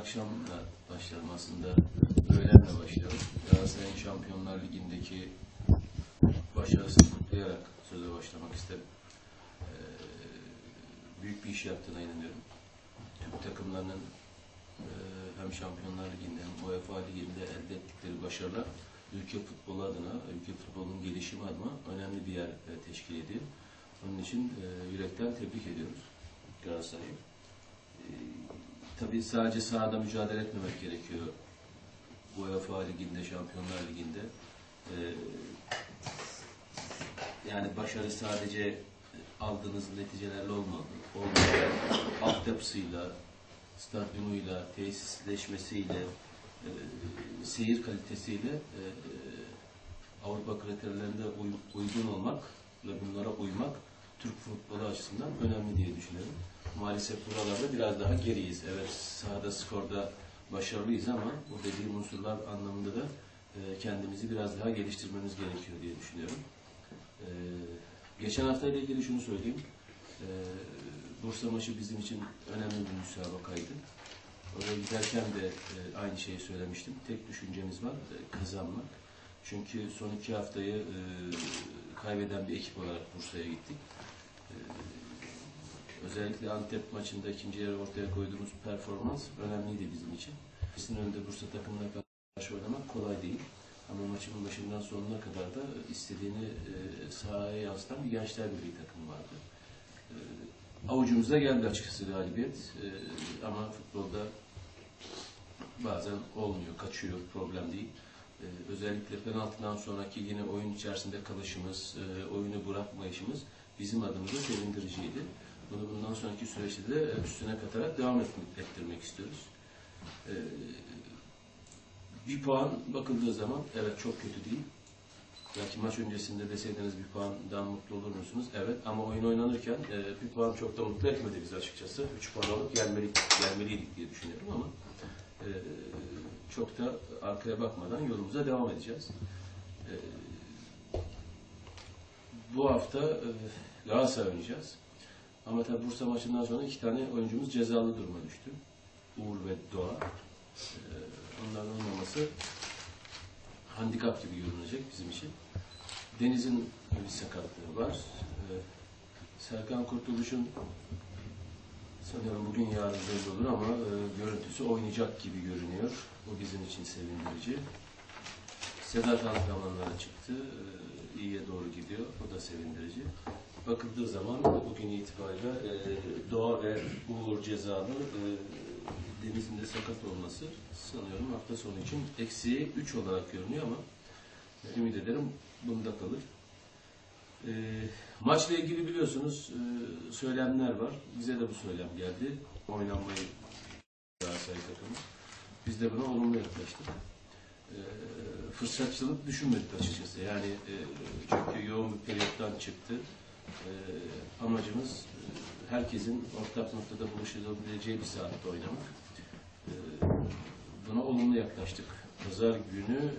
akşam da başlayalım aslında. Öğlenle başlayalım. Galatasaray'ın Şampiyonlar Ligi'ndeki başarısını kutlayarak söze başlamak isterim. Ee, büyük bir iş yaptığına inanıyorum. Türk takımlarının e, hem Şampiyonlar Ligi'nde hem UEFA Ligi'nde elde ettikleri başarılar ülke futbolu adına, ülke futbolunun gelişimi adına önemli bir yer e, teşkil ediyor. Onun için e, yürekten tebrik ediyoruz Galatasaray'ı. E, tabii sadece sahada mücadele etmemek gerekiyor. UEFA Ligi'nde, Şampiyonlar Ligi'nde. E, yani başarı sadece aldığınız neticelerle olmalı. Olmalı. Altyapısıyla, stadyumuyla, tesisleşmesiyle, e, seyir kalitesiyle e, Avrupa kriterlerinde uy- uygun olmak ve bunlara uymak Türk futbolu açısından önemli diye düşünüyorum. Maalesef buralarda biraz daha geriyiz. Evet sahada skorda başarılıyız ama bu dediğim unsurlar anlamında da e, kendimizi biraz daha geliştirmemiz gerekiyor diye düşünüyorum. E, geçen hafta ile ilgili şunu söyleyeyim. E, Bursa maçı bizim için önemli bir müsabakaydı. Oraya giderken de e, aynı şeyi söylemiştim. Tek düşüncemiz var, e, kazanmak. Çünkü son iki haftayı e, kaybeden bir ekip olarak Bursa'ya gittik. E, özellikle Antep maçında ikinci yarı ortaya koyduğumuz performans önemliydi bizim için. Bizim önünde Bursa takımına karşı oynamak kolay değil. Ama maçın başından sonuna kadar da istediğini e, sahaya yansıtan bir gençler birliği takım vardı. E, avucumuza geldi açıkçası galibiyet. E, ama futbolda bazen olmuyor, kaçıyor, problem değil. Özellikle penaltıdan sonraki yine oyun içerisinde kalışımız, e, oyunu bırakmayışımız bizim adımıza sevindiriciydi. Bunu bundan sonraki süreçte de e, üstüne katarak devam ettirmek istiyoruz. E, bir puan bakıldığı zaman evet çok kötü değil. Belki maç öncesinde deseydiniz bir puandan mutlu olur musunuz? Evet ama oyun oynanırken e, bir puan çok da mutlu etmedi bizi açıkçası. Üç puan alıp gelmelik, gelmeliydik diye düşünüyorum ama e, çok da arkaya bakmadan yolumuza devam edeceğiz. E, bu hafta e, Galatasaray oynayacağız. Ama tabi Bursa maçından sonra iki tane oyuncumuz cezalı duruma düştü. Uğur ve Doğa. E, onların olmaması handikap gibi görünecek bizim için. Deniz'in bir sakatlığı var. Ee, Serkan Kurtuluş'un sanıyorum bugün yarın belli olur ama e, görüntüsü oynayacak gibi görünüyor. Bu bizim için sevindirici. Sedat antrenmanlara çıktı. İyiye doğru gidiyor. O da sevindirici. Bakıldığı zaman bugün itibariyle e, Doğa ve Uğur cezalı e, Deniz'in de sakat olması sanıyorum hafta sonu için eksiği 3 olarak görünüyor ama ümit ederim bunda kalır. E, maçla ilgili biliyorsunuz e, söylemler var. Bize de bu söylem geldi. Oynanmayı Galatasaray takımı. Biz de buna olumlu yaklaştık. E, fırsatçılık düşünmedik açıkçası. Yani e, çünkü yoğun bir periyottan çıktı. E, amacımız e, herkesin ortak noktada buluşabileceği bir saatte oynamak. Buna olumlu yaklaştık. Pazar günü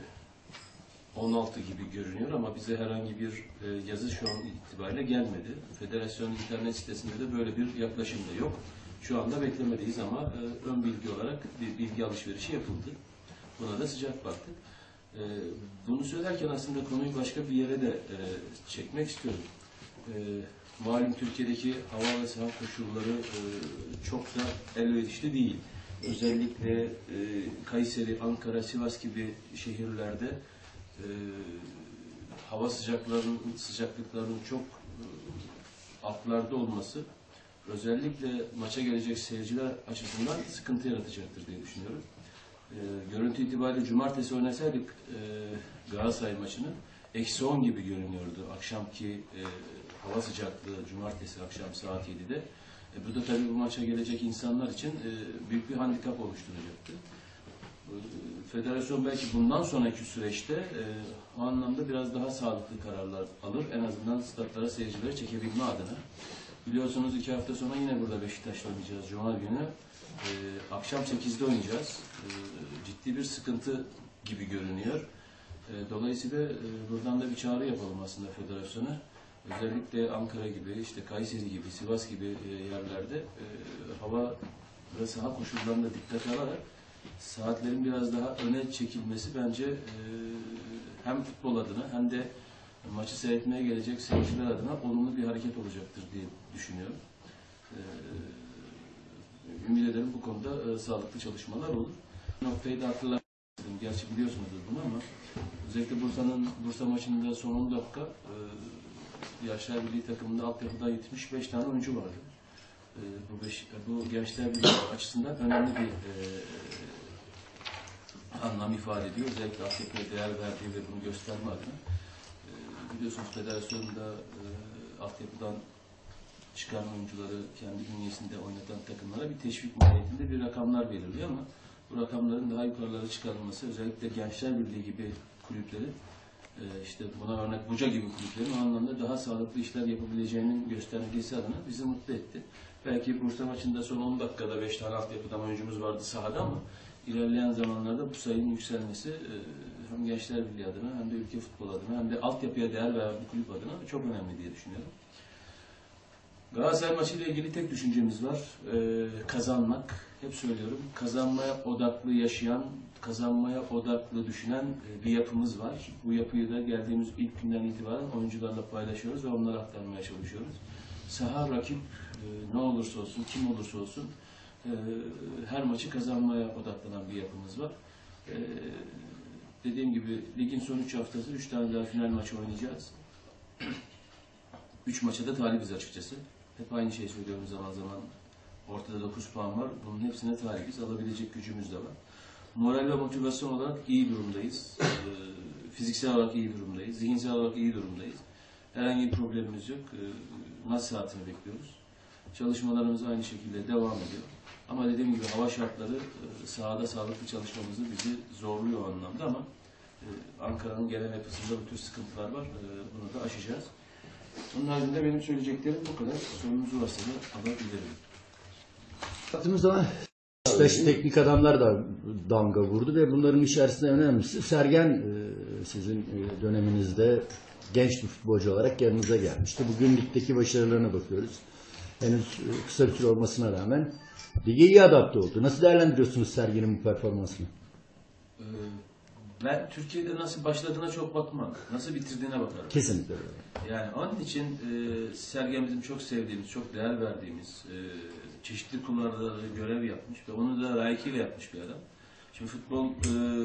16 gibi görünüyor ama bize herhangi bir yazı şu an itibariyle gelmedi. Federasyon internet sitesinde de böyle bir yaklaşım da yok. Şu anda beklemedeyiz ama ön bilgi olarak bir bilgi alışverişi yapıldı. Buna da sıcak baktık. E, bunu söylerken aslında konuyu başka bir yere de e, çekmek istiyorum. E, malum Türkiye'deki hava ve saha koşulları e, çok da elverişli değil. Özellikle e, Kayseri, Ankara, Sivas gibi şehirlerde e, hava sıcaklarının sıcaklıklarının çok e, altlarda olması özellikle maça gelecek seyirciler açısından sıkıntı yaratacaktır diye düşünüyorum. E, görüntü itibariyle cumartesi oynasaydık e, Galatasaray maçını eksi 10 gibi görünüyordu. Akşamki e, hava sıcaklığı cumartesi akşam saat 7'de. E, bu da tabii bu maça gelecek insanlar için e, büyük bir handikap oluşturacaktı. E, Federasyon belki bundan sonraki süreçte e, o anlamda biraz daha sağlıklı kararlar alır. En azından statlara seyircileri çekebilme adına. Biliyorsunuz iki hafta sonra yine burada Beşiktaş'la oynayacağız Cuma günü. E, akşam 8'de oynayacağız. E, ciddi bir sıkıntı gibi görünüyor. E, dolayısıyla e, buradan da bir çağrı yapalım aslında federasyona. Özellikle Ankara gibi, işte Kayseri gibi, Sivas gibi e, yerlerde e, hava ve saha koşullarını da dikkate alarak saatlerin biraz daha öne çekilmesi bence e, hem futbol adına hem de maçı seyretmeye gelecek seyirciler adına olumlu bir hareket olacaktır diye düşünüyorum. E, ümit ederim bu konuda e, sağlıklı çalışmalar olur. Noktayı da hatırlatmak istedim. Gerçi biliyorsunuzdur bunu ama özellikle Bursa'nın Bursa maçında son 10 dakika e, Yaşlar Birliği takımında altyapıdan 75 tane oyuncu vardı. E, bu, beş, bu Gençler Birliği açısından önemli bir anlam ifade ediyor. Özellikle altyapıya değer verdiği ve bunu gösterme adına. Biliyorsunuz federasyonda e, altyapıdan çıkan oyuncuları kendi bünyesinde oynatan takımlara bir teşvik maliyetinde bir rakamlar belirliyor ama bu rakamların daha yukarılara çıkarılması özellikle Gençler Birliği gibi kulüpleri e, işte buna örnek Buca gibi kulüplerin o anlamda daha sağlıklı işler yapabileceğinin göstergesi adına bizi mutlu etti. Belki Bursa maçında son 10 dakikada 5 tane altyapıdan oyuncumuz vardı sahada ama ilerleyen zamanlarda bu sayının yükselmesi e, hem Gençler Birliği adına hem de ülke futbol adına hem de altyapıya değer veren bir kulüp adına çok önemli diye düşünüyorum. Galatasaray maçıyla ilgili tek düşüncemiz var. Ee, kazanmak. Hep söylüyorum. Kazanmaya odaklı yaşayan, kazanmaya odaklı düşünen e, bir yapımız var. Bu yapıyı da geldiğimiz ilk günden itibaren oyuncularla paylaşıyoruz ve onlara aktarmaya çalışıyoruz. Saha rakip e, ne olursa olsun, kim olursa olsun e, her maçı kazanmaya odaklanan bir yapımız var. E, dediğim gibi ligin son 3 haftası 3 tane daha final maçı oynayacağız. 3 maça da talibiz açıkçası. Hep aynı şeyi söylüyorum zaman zaman. Ortada 9 puan var. Bunun hepsine talibiz. Alabilecek gücümüz de var. Moral ve motivasyon olarak iyi durumdayız. Ee, fiziksel olarak iyi durumdayız. Zihinsel olarak iyi durumdayız. Herhangi bir problemimiz yok. Ee, maç saatini bekliyoruz. Çalışmalarımız aynı şekilde devam ediyor. Ama dediğim gibi hava şartları e, sahada sağlıklı çalışmamızı bizi zorluyor o anlamda ama e, Ankara'nın genel yapısında bu tür sıkıntılar var. E, bunu da aşacağız. Onun haricinde benim söyleyeceklerim bu kadar. Sorunuz varsa da alabilirim. Zaman Beşiktaş teknik adamlar da damga vurdu ve bunların içerisinde önemlisi Sergen sizin döneminizde genç bir futbolcu olarak yanınıza gelmişti. Bugün ligdeki başarılarına bakıyoruz. Henüz kısa bir süre olmasına rağmen lige iyi adapte oldu. Nasıl değerlendiriyorsunuz Sergen'in bu performansını? Ee, Ben Türkiye'de nasıl başladığına çok bakmam. Nasıl bitirdiğine bakarım. Kesinlikle öyle. Yani onun için e, Sergen bizim çok sevdiğimiz, çok değer verdiğimiz, e, çeşitli kulvarlarda görev yapmış ve onu da layıkıyla yapmış bir adam. Şimdi futbol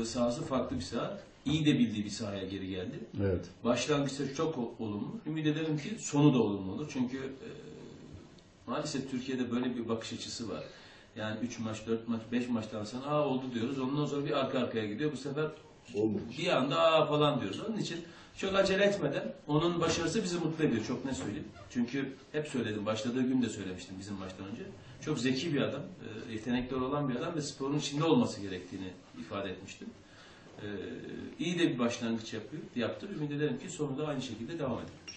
e, sahası farklı bir saha. İyi de bildiği bir sahaya geri geldi. Evet. Başlangıçta çok olumlu. Ümit ederim ki sonu da olumlu olur. Çünkü e, maalesef Türkiye'de böyle bir bakış açısı var. Yani 3 maç, 4 maç, 5 maçtan sonra aa oldu diyoruz. Ondan sonra bir arka arkaya gidiyor. Bu sefer bir anda aa falan diyoruz. Onun için çok acele etmeden onun başarısı bizi mutlu ediyor. Çok ne söyleyeyim. Çünkü hep söyledim. Başladığı gün de söylemiştim bizim maçtan önce. Çok zeki bir adam. e, Yetenekli olan bir adam ve sporun içinde olması gerektiğini ifade etmiştim. E, iyi de bir başlangıç yapıyor, yaptı. Ümit ederim ki sonu da aynı şekilde devam eder.